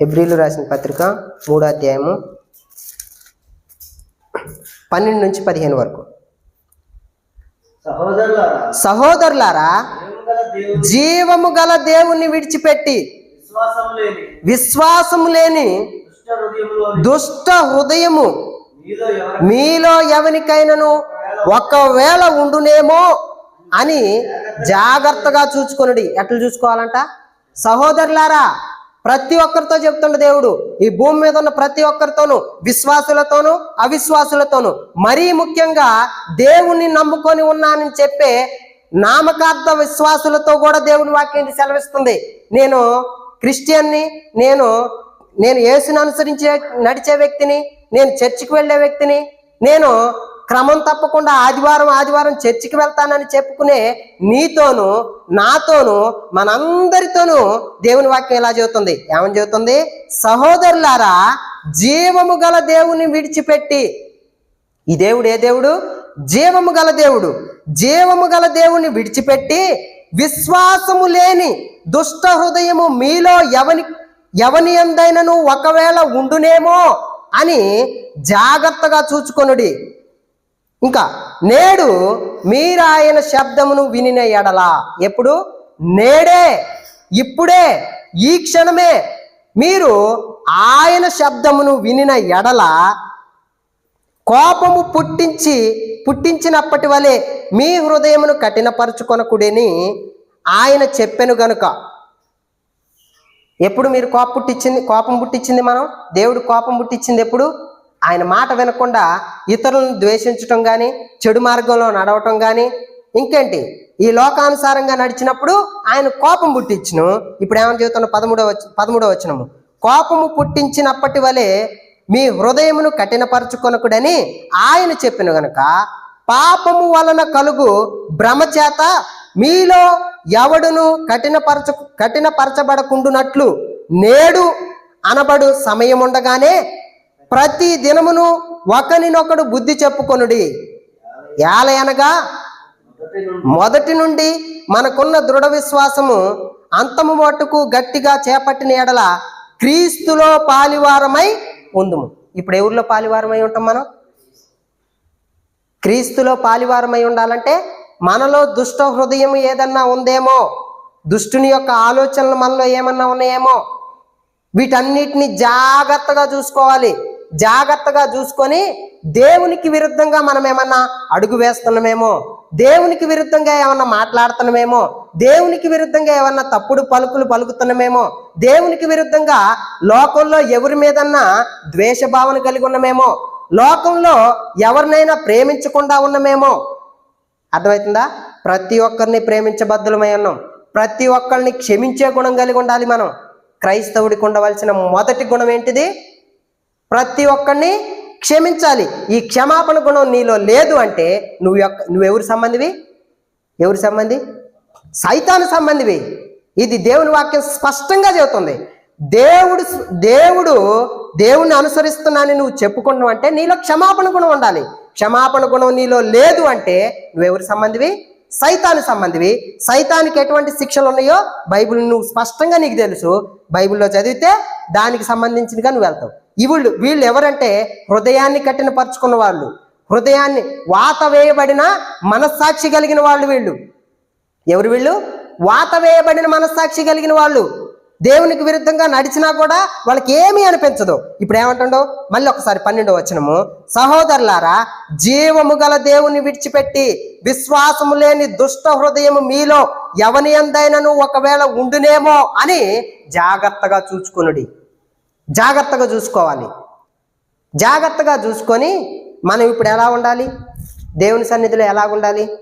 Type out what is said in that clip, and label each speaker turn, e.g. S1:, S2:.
S1: హెబ్రిలు రాసిన పత్రిక మూడో అధ్యాయము పన్నెండు నుంచి పదిహేను వరకు.
S2: సహోదరులారా జీవము గల దేవుని
S1: దేవుణ్ణి విడిచిపెట్టి
S2: విశ్వాసం లేని
S1: విశ్వాసము లేని
S2: దుష్ట
S1: హృదయము
S2: మీలో ఎవరి
S1: మీలో ఎవరికైనాను ఒకవేళ ఉండునేమో అని జాగ్రత్తగా చూసుకొనుడి ఎట్లా చూసుకోవాలంట? సహోదరులారా ప్రతి ఒక్కరితో చెప్తున్న దేవుడు. ఈ భూమి మీద ఉన్న ప్రతి ఒక్కరితోనూ విశ్వాసులతోనూ అవిశ్వాసులతోనూ మరీ ముఖ్యంగా దేవుణ్ణి నమ్ముకొని ఉన్నానని చెప్పే నామకార్థ విశ్వాసులతో కూడా దేవుని వాక్యం సెలవిస్తుంది? నేను క్రిస్టియన్ని నేను నేను యేసుని అనుసరించే నడిచే వ్యక్తిని నేను చర్చికి వెళ్ళే వ్యక్తిని నేను క్రమం తప్పకుండా ఆదివారం ఆదివారం చర్చికి వెళ్తానని చెప్పుకునే నీతోను నాతోను మనందరితోనూ దేవుని వాక్యం ఎలా చెబుతుంది? ఏమని చెబుతుంది? సహోదరులారా జీవము గల దేవుని విడిచిపెట్టి. ఈ దేవుడు ఏ దేవుడు? జీవము గల దేవుడు. జీవము గల దేవుని విడిచిపెట్టి విశ్వాసము లేని దుష్ట హృదయము మీలో ఎవని ఎవని ఎందైనను ఒకవేళ ఉండునేమో అని జాగ్రత్తగా చూచుకొనుడి. ఇంకా నేడు మీరు ఆయన శబ్దమును వినిన ఎడలా ఎప్పుడు? నేడే. ఇప్పుడే. ఈ క్షణమే. మీరు ఆయన శబ్దమును వినిన ఎడల కోపము పుట్టించి పుట్టించినప్పటి వలె మీ హృదయమును కఠినపరుచుకొనకుడని ఆయన చెప్పెను గనుక. ఎప్పుడు మీరు కోపం పుట్టించింది? కోపం పుట్టించింది మనం? దేవుడు కోపం పుట్టించింది ఎప్పుడు? ఆయన మాట వినకుండా ఇతరులను ద్వేషించటం కానీ చెడు మార్గంలో నడవటం కానీ ఇంకేంటి? ఈ లోకానుసారంగా నడిచినప్పుడు ఆయన కోపం పుట్టించును. ఇప్పుడు ఏమని చెబుతున్న? పదమూడవ పదమూడవ వచనము. కోపము పుట్టించినప్పటి వలె మీ హృదయమును కఠినపరచుకొనకుడని ఆయన చెప్పిన గనుక పాపము వలన కలుగు భ్రమ చేత మీలో ఎవడును కఠినపరచ కఠినపరచబడకుండునట్లు నేడు అనబడు సమయం ఉండగానే ప్రతి దినమును ఒకనినొకడు బుద్ధి చెప్పుకొనుడి. ఏలయనగా
S2: మొదటి నుండి
S1: మనకున్న దృఢ విశ్వాసము అంతము మట్టుకు గట్టిగా చేపట్టిన ఎడల క్రీస్తులో పాలివారమై ఉందుము. ఇప్పుడు ఎవరిలో పాలివారమై ఉంటాం మనం? క్రీస్తులో పాలివారమై ఉండాలంటే మనలో దుష్ట హృదయం ఏదన్నా ఉందేమో? దుష్టుని యొక్క ఆలోచనలు మనలో ఏమన్నా ఉన్నాయేమో? వీటన్నిటిని జాగ్రత్తగా చూసుకోవాలి. జాగ్రత్తగా చూసుకొని దేవునికి విరుద్ధంగా మనం ఏమన్నా అడుగు వేస్తున్నామేమో దేవునికి విరుద్ధంగా ఏమన్నా మాట్లాడుతున్నామేమో దేవునికి విరుద్ధంగా ఏమన్నా తప్పుడు పలుకులు పలుకుతున్నామేమో దేవునికి విరుద్ధంగా లోకంలో ఎవరి మీదన్నా ద్వేషభావన కలిగి ఉన్నమేమో లోకంలో ఎవరినైనా ప్రేమించకుండా ఉన్నమేమో. అర్థమవుతుందా? ప్రతి ఒక్కరిని ప్రేమించబద్ధులమై ఉన్నాం. ప్రతి ఒక్కరిని క్షమించే గుణం కలిగి ఉండాలి మనం. క్రైస్తవుడికి ఉండవలసిన మొదటి గుణం ఏంటిది? ప్రతి ఒక్కరిని క్షమించాలి. ఈ క్షమాపణ గుణం నీలో లేదు అంటే నువ్వు యొక్క నువ్వెవరి సంబంధివి? ఎవరి సంబంధి? సైతాను సంబంధివి. ఇది దేవుని వాక్యం స్పష్టంగా చెబుతుంది. దేవుడు దేవుడు దేవుణ్ణి అనుసరిస్తున్నానని నువ్వు చెప్పుకుంటున్నావు అంటే నీలో క్షమాపణ గుణం ఉండాలి. క్షమాపణ గుణం నీలో లేదు అంటే నువ్వెవరి సంబంధివి? సైతాను సంబంధివి. సైతానికి ఎటువంటి శిక్షలు ఉన్నాయో బైబిల్ నువ్వు స్పష్టంగా నీకు తెలుసు. బైబిల్లో చదివితే దానికి సంబంధించినగా నువ్వు వెళ్తావు. ఇవుళ్ళు వీళ్ళు ఎవరంటే హృదయాన్ని కఠినపరుచుకున్న వాళ్ళు. హృదయాన్ని వాత వేయబడిన మనస్సాక్షి కలిగిన వాళ్ళు వీళ్ళు. ఎవరు వీళ్ళు? వాత వేయబడిన మనస్సాక్షి కలిగిన వాళ్ళు. దేవునికి విరుద్ధంగా నడిచినా కూడా వాళ్ళకి ఏమీ అనిపించదు. ఇప్పుడు ఏమంటుండో? మళ్ళీ ఒకసారి పన్నెండు వచనము. సహోదరులారా జీవము గల దేవుని విడిచిపెట్టి విశ్వాసము లేని దుష్ట హృదయము మీలో ఎవని ఎందైనను ఒకవేళ ఉండునేమో అని జాగ్రత్తగా చూసుకునుడి. జాగ్రత్తగా చూసుకోవాలి. జాగ్రత్తగా చూసుకొని మనం ఇప్పుడు ఎలా ఉండాలి? దేవుని సన్నిధిలో ఎలా ఉండాలి